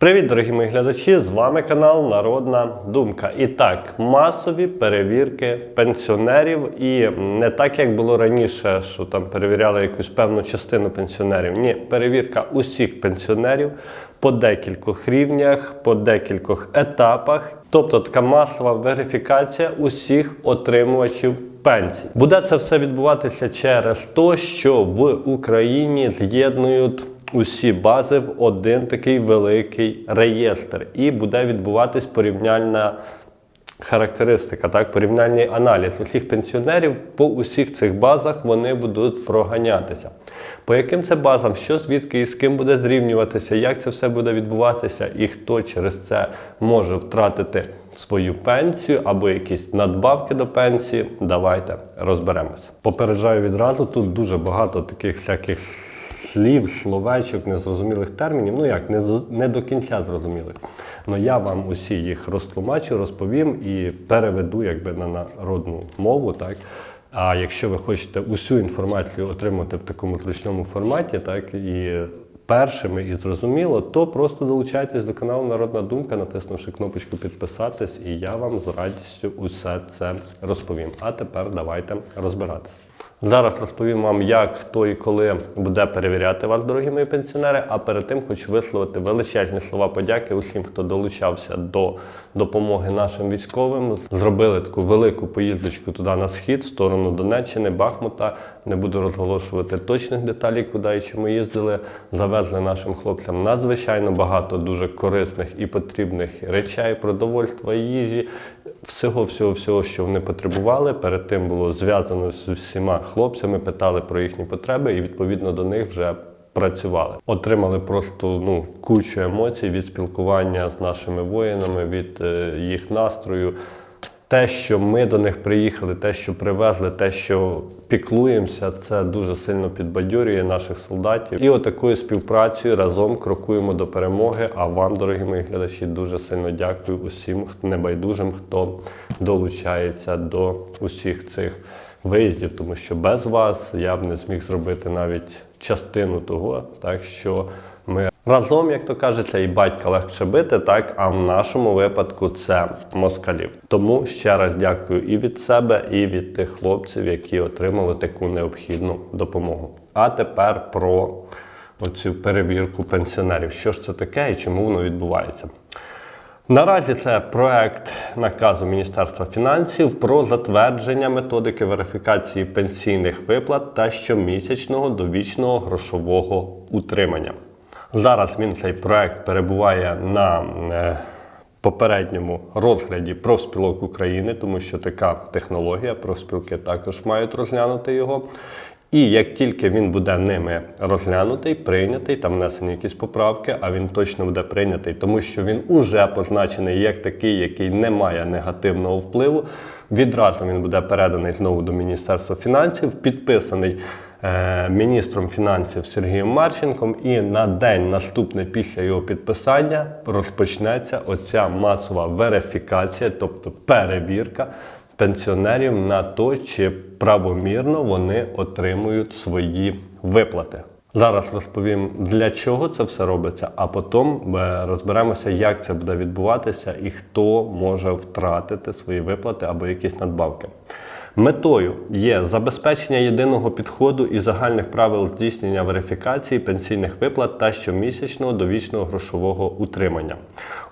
Привіт, дорогі мої глядачі! З вами канал Народна Думка. І так, масові перевірки пенсіонерів, і не так, як було раніше, що там перевіряли якусь певну частину пенсіонерів. Ні, перевірка усіх пенсіонерів по декількох рівнях, по декількох етапах. Тобто така масова верифікація усіх отримувачів пенсій. Буде це все відбуватися через те, що в Україні з'єднують усі бази в один такий великий реєстр, і буде відбуватись порівняльна характеристика, так, порівняльний аналіз усіх пенсіонерів по усіх цих базах вони будуть проганятися. По яким це базам, що звідки і з ким буде зрівнюватися, як це все буде відбуватися, і хто через це може втратити свою пенсію або якісь надбавки до пенсії, давайте розберемося. Попереджаю відразу, тут дуже багато таких всяких слів, словечок, незрозумілих термінів. Ну як, не, з- не до кінця зрозумілих. Але я вам усі їх розтлумачу, розповім і переведу якби на народну мову. Так? А якщо ви хочете усю інформацію отримати в такому зручному форматі, так і першими і зрозуміло, то просто долучайтесь до каналу Народна Думка, натиснувши кнопочку підписатись, і я вам з радістю усе це розповім. А тепер давайте розбиратися. Зараз розповім вам, як, хто і коли буде перевіряти вас, дорогі мої пенсіонери. А перед тим хочу висловити величезні слова подяки усім, хто долучався до допомоги нашим військовим. Зробили таку велику поїздочку туди на схід, в сторону Донеччини, Бахмута. Не буду розголошувати точних деталей, куди і чому їздили. Завезли нашим хлопцям надзвичайно багато дуже корисних і потрібних речей, продовольства, їжі, всього, всього, всього, що вони потребували. Перед тим було зв'язано з всіма хлопцями, питали про їхні потреби, і відповідно до них вже. Працювали, отримали просто ну кучу емоцій від спілкування з нашими воїнами, від е, їх настрою. Те, що ми до них приїхали, те, що привезли, те, що піклуємося, це дуже сильно підбадьорює наших солдатів. І отакою співпрацею разом крокуємо до перемоги. А вам, дорогі мої глядачі, дуже сильно дякую усім небайдужим, хто долучається до усіх цих виїздів, тому що без вас я б не зміг зробити навіть частину того, так що ми разом, як то кажеться, і батька легше бити, так а в нашому випадку це москалів. Тому ще раз дякую і від себе, і від тих хлопців, які отримали таку необхідну допомогу. А тепер про оцю перевірку пенсіонерів. Що ж це таке і чому воно відбувається? Наразі це проект наказу Міністерства фінансів про затвердження методики верифікації пенсійних виплат та щомісячного довічного грошового утримання. Зараз він цей проект перебуває на е, попередньому розгляді профспілок України, тому що така технологія, профспілки також мають розглянути його. І як тільки він буде ними розглянутий, прийнятий, там внесені якісь поправки, а він точно буде прийнятий, тому що він уже позначений як такий, який не має негативного впливу. Відразу він буде переданий знову до Міністерства фінансів, підписаний е, міністром фінансів Сергієм Марченком. І на день наступний після його підписання розпочнеться оця масова верифікація, тобто перевірка пенсіонерів на те, чи правомірно вони отримують свої виплати. Зараз розповім, для чого це все робиться, а потім е, розберемося, як це буде відбуватися і хто може втратити свої виплати або якісь надбавки. Метою є забезпечення єдиного підходу і загальних правил здійснення верифікації пенсійних виплат та щомісячного довічного грошового утримання.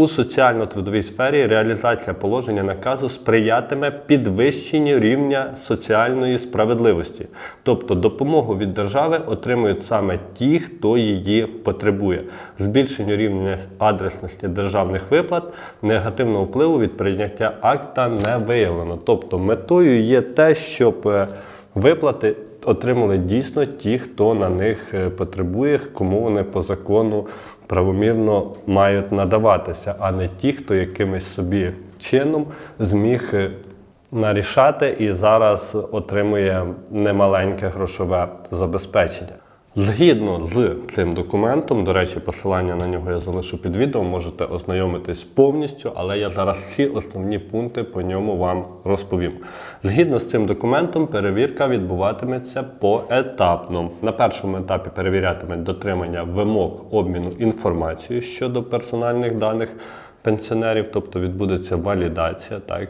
У соціально-трудовій сфері реалізація положення наказу сприятиме підвищенню рівня соціальної справедливості, тобто допомогу від держави отримують саме ті, хто її потребує. Збільшенню рівня адресності державних виплат негативного впливу від прийняття акта не виявлено. Тобто метою є те, щоб е, виплати отримали дійсно ті, хто на них е, потребує, кому вони по закону правомірно мають надаватися, а не ті, хто якимось собі чином зміг е, нарішати і зараз отримує немаленьке грошове забезпечення. Згідно з цим документом, до речі, посилання на нього я залишу під відео, можете ознайомитись повністю, але я зараз всі основні пункти по ньому вам розповім. Згідно з цим документом, перевірка відбуватиметься поетапно. На першому етапі перевірятиме дотримання вимог обміну інформацією щодо персональних даних пенсіонерів, тобто відбудеться валідація. Так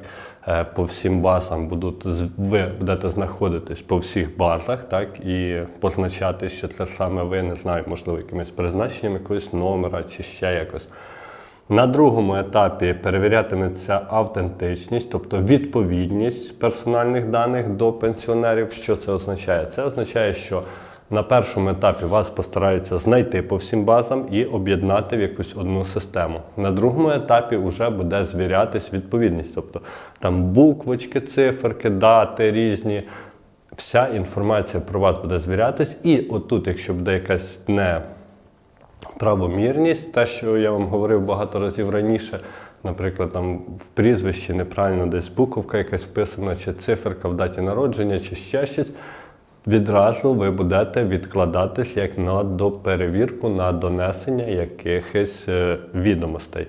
Е, по всім базам будуть ви будете знаходитись по всіх базах, так і позначати, що це саме ви не знаю, можливо, якимось призначенням якогось номера чи ще якось. На другому етапі перевірятиметься автентичність, тобто відповідність персональних даних до пенсіонерів. Що це означає? Це означає, що на першому етапі вас постараються знайти по всім базам і об'єднати в якусь одну систему. На другому етапі вже буде звірятись відповідність, тобто там буквочки, циферки, дати різні. Вся інформація про вас буде звірятись, і отут, якщо буде якась не правомірність, те, що я вам говорив багато разів раніше, наприклад, там в прізвищі неправильно десь буковка якась вписана, чи циферка в даті народження, чи ще щось. Відразу ви будете відкладатись як на доперевірку, на донесення якихось е, відомостей.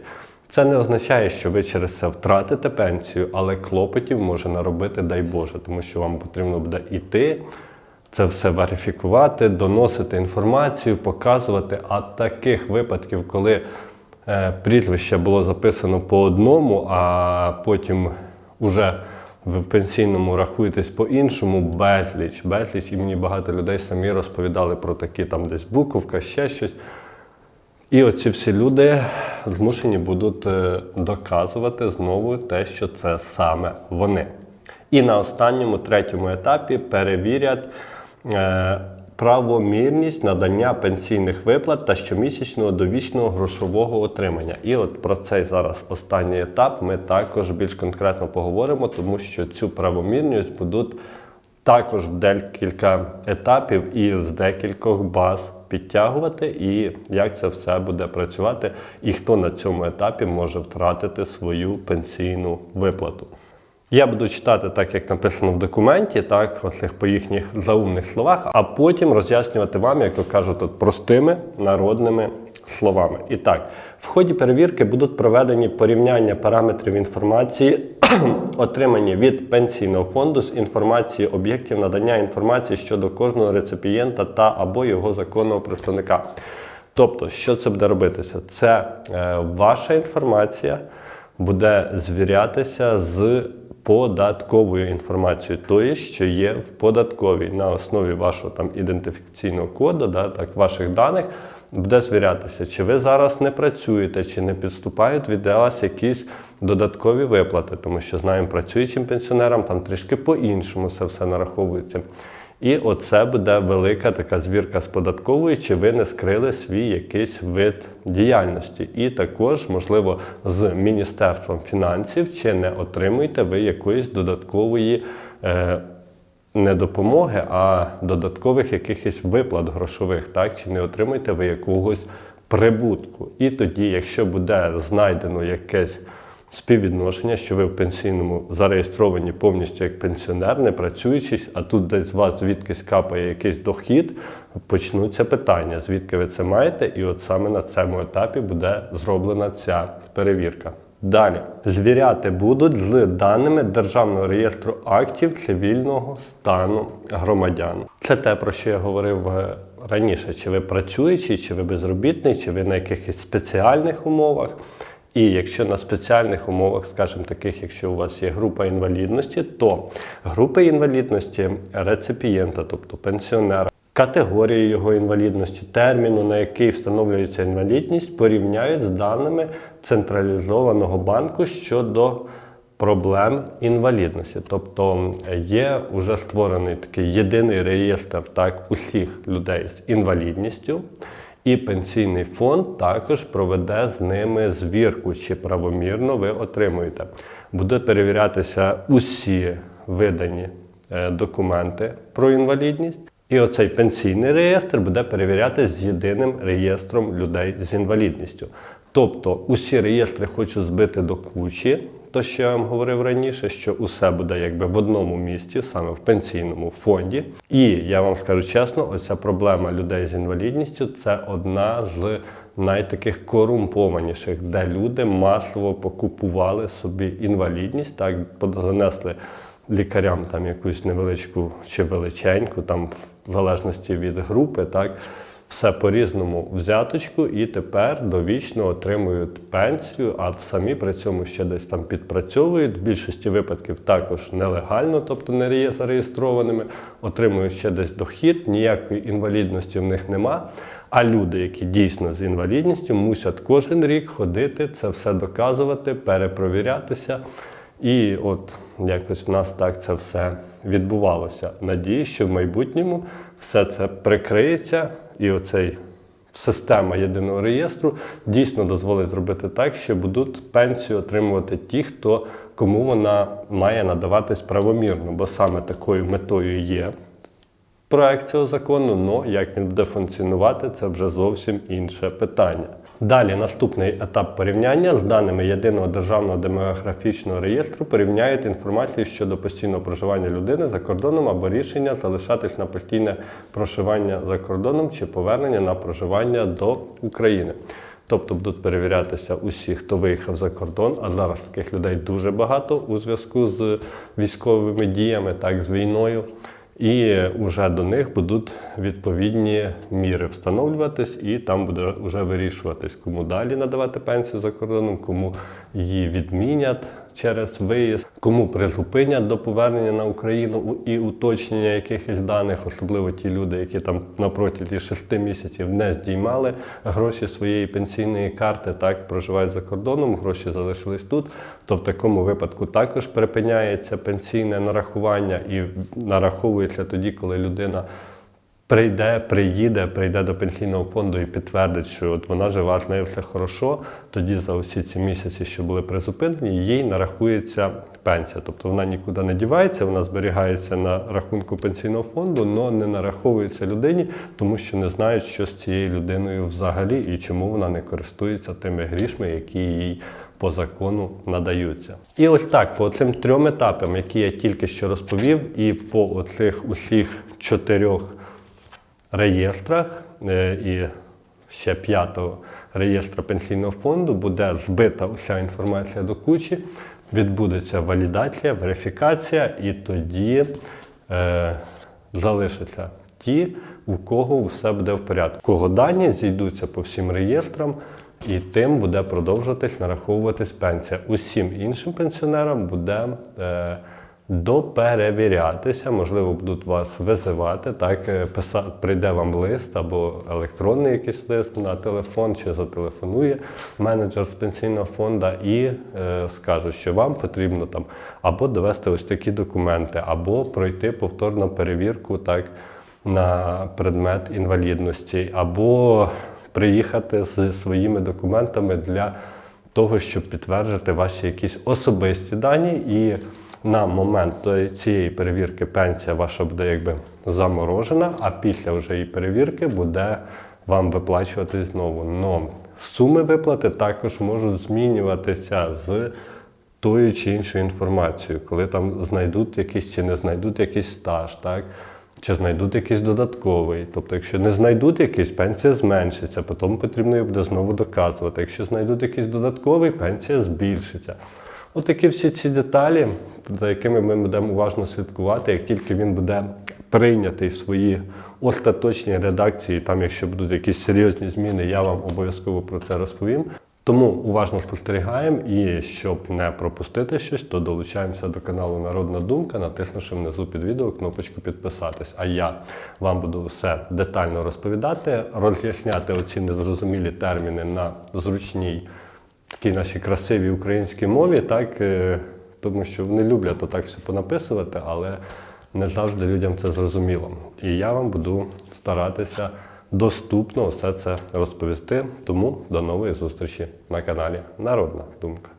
Це не означає, що ви через це втратите пенсію, але клопотів може наробити, дай Боже, тому що вам потрібно буде йти, це все верифікувати, доносити інформацію, показувати. А таких випадків, коли е, прізвище було записано по одному, а потім уже ви в пенсійному рахуєтесь по-іншому, безліч, безліч, і мені багато людей самі розповідали про такі там десь буковка, ще щось. І оці всі люди змушені будуть е, доказувати знову те, що це саме вони. І на останньому третьому етапі перевірять е, правомірність надання пенсійних виплат та щомісячного довічного грошового отримання. І от про цей зараз останній етап ми також більш конкретно поговоримо, тому що цю правомірність будуть також декілька етапів і з декількох баз підтягувати, і як це все буде працювати, і хто на цьому етапі може втратити свою пенсійну виплату. Я буду читати так, як написано в документі, так, оцих по їхніх заумних словах, а потім роз'яснювати вам, як то кажуть, тут простими народними словами. І так, в ході перевірки будуть проведені порівняння параметрів інформації, отримані від пенсійного фонду з інформації об'єктів надання інформації щодо кожного реципієнта та або його законного представника. Тобто, що це буде робитися? Це е, ваша інформація буде звірятися з податковою інформацією, тої, що є в податковій на основі вашого там ідентифікаційного коду, да, так, ваших даних, буде звірятися, чи ви зараз не працюєте, чи не підступають від вас якісь додаткові виплати, тому що знаємо, працюючим пенсіонерам там трішки по-іншому це все нараховується. І оце буде велика така звірка з податковою, чи ви не скрили свій якийсь вид діяльності. І також, можливо, з Міністерством фінансів, чи не отримуєте ви якоїсь додаткової е, не допомоги, а додаткових якихось виплат грошових, так? чи не отримуєте ви якогось прибутку. І тоді, якщо буде знайдено якесь співвідношення, що ви в пенсійному зареєстровані повністю як пенсіонер, не працюючись, а тут десь з вас звідкись капає якийсь дохід, почнуться питання, звідки ви це маєте, і от саме на цьому етапі буде зроблена ця перевірка. Далі звіряти будуть з даними Державного реєстру актів цивільного стану громадян. Це те, про що я говорив е, раніше: чи ви працюючий, чи ви безробітний, чи ви на якихось спеціальних умовах. І якщо на спеціальних умовах, скажімо, таких, якщо у вас є група інвалідності, то групи інвалідності реципієнта, тобто пенсіонера, категорії його інвалідності, терміну, на який встановлюється інвалідність, порівняють з даними централізованого банку щодо проблем інвалідності. Тобто є вже створений такий єдиний реєстр так, усіх людей з інвалідністю. І пенсійний фонд також проведе з ними звірку, чи правомірно ви отримуєте. Буде перевірятися усі видані е, документи про інвалідність. І оцей пенсійний реєстр буде перевіряти з єдиним реєстром людей з інвалідністю. Тобто усі реєстри хочу збити до кучі, то, що я вам говорив раніше, що усе буде якби в одному місці, саме в пенсійному фонді. І я вам скажу чесно, оця проблема людей з інвалідністю це одна з найтаких корумпованіших, де люди масово покупували собі інвалідність, так занесли лікарям там якусь невеличку чи величеньку, там в залежності від групи, так все по-різному взяточку, і тепер довічно отримують пенсію, а самі при цьому ще десь там підпрацьовують. В більшості випадків також нелегально, тобто не є зареєстрованими, отримують ще десь дохід, ніякої інвалідності в них нема. А люди, які дійсно з інвалідністю, мусять кожен рік ходити, це все доказувати, перепровірятися. І от якось в нас так це все відбувалося. Надію, що в майбутньому все це прикриється, і оцей система єдиного реєстру дійсно дозволить зробити так, що будуть пенсію отримувати ті, хто кому вона має надаватись правомірно, бо саме такою метою є проект цього закону, але як він буде функціонувати, це вже зовсім інше питання. Далі наступний етап порівняння з даними єдиного державного демографічного реєстру порівняють інформацію щодо постійного проживання людини за кордоном або рішення залишатись на постійне проживання за кордоном чи повернення на проживання до України. Тобто будуть перевірятися усі, хто виїхав за кордон, а зараз таких людей дуже багато у зв'язку з військовими діями, так з війною. І вже до них будуть відповідні міри встановлюватись, і там буде вже вирішуватись, кому далі надавати пенсію за кордоном, кому її відмінять через виїзд, кому призупинять до повернення на Україну і уточнення якихось даних, особливо ті люди, які там на протязі шести місяців не здіймали гроші своєї пенсійної карти, так проживають за кордоном, гроші залишились тут. То в такому випадку також припиняється пенсійне нарахування і нараховується тоді, коли людина прийде, приїде, прийде до пенсійного фонду і підтвердить, що от вона жива, з нею все хорошо. Тоді за усі ці місяці, що були призупинені, їй нарахується пенсія. Тобто вона нікуди не дівається, вона зберігається на рахунку пенсійного фонду, але не нараховується людині, тому що не знають, що з цією людиною взагалі і чому вона не користується тими грішми, які їй по закону надаються. І ось так, по цим трьом етапам, які я тільки що розповів, і по оцих усіх чотирьох реєстрах е, і ще п'ятого реєстра пенсійного фонду буде збита уся інформація до кучі, відбудеться валідація, верифікація, і тоді е, залишаться ті, у кого все буде в порядку. Кого дані зійдуться по всім реєстрам, і тим буде продовжуватись нараховуватись пенсія. Усім іншим пенсіонерам буде. Е, доперевірятися, можливо, будуть вас визивати, так, е, писа- прийде вам лист або електронний якийсь лист на телефон, чи зателефонує менеджер з пенсійного фонду і е, скаже, що вам потрібно там або довести ось такі документи, або пройти повторну перевірку так, на предмет інвалідності, або приїхати з своїми документами для того, щоб підтвердити ваші якісь особисті дані. І на момент цієї перевірки пенсія ваша буде якби заморожена, а після вже її перевірки буде вам виплачувати знову. Но суми виплати також можуть змінюватися з тою чи іншою інформацією, коли там знайдуть якийсь чи не знайдуть якийсь стаж, так? Чи знайдуть якийсь додатковий. Тобто, якщо не знайдуть якийсь, пенсія зменшиться, потім потрібно буде знову доказувати. Якщо знайдуть якийсь додатковий, пенсія збільшиться. Отакі всі ці деталі, за якими ми будемо уважно слідкувати, як тільки він буде прийнятий в свої остаточні редакції, там, якщо будуть якісь серйозні зміни, я вам обов'язково про це розповім. Тому уважно спостерігаємо і щоб не пропустити щось, то долучаємося до каналу Народна Думка, натиснувши внизу під відео кнопочку підписатись. А я вам буду все детально розповідати, роз'ясняти оці незрозумілі терміни на зручній такій нашій красивій українській мові, так е, тому що вони люблять отак все понаписувати, але не завжди людям це зрозуміло. І я вам буду старатися доступно все це розповісти. Тому до нової зустрічі на каналі Народна Думка.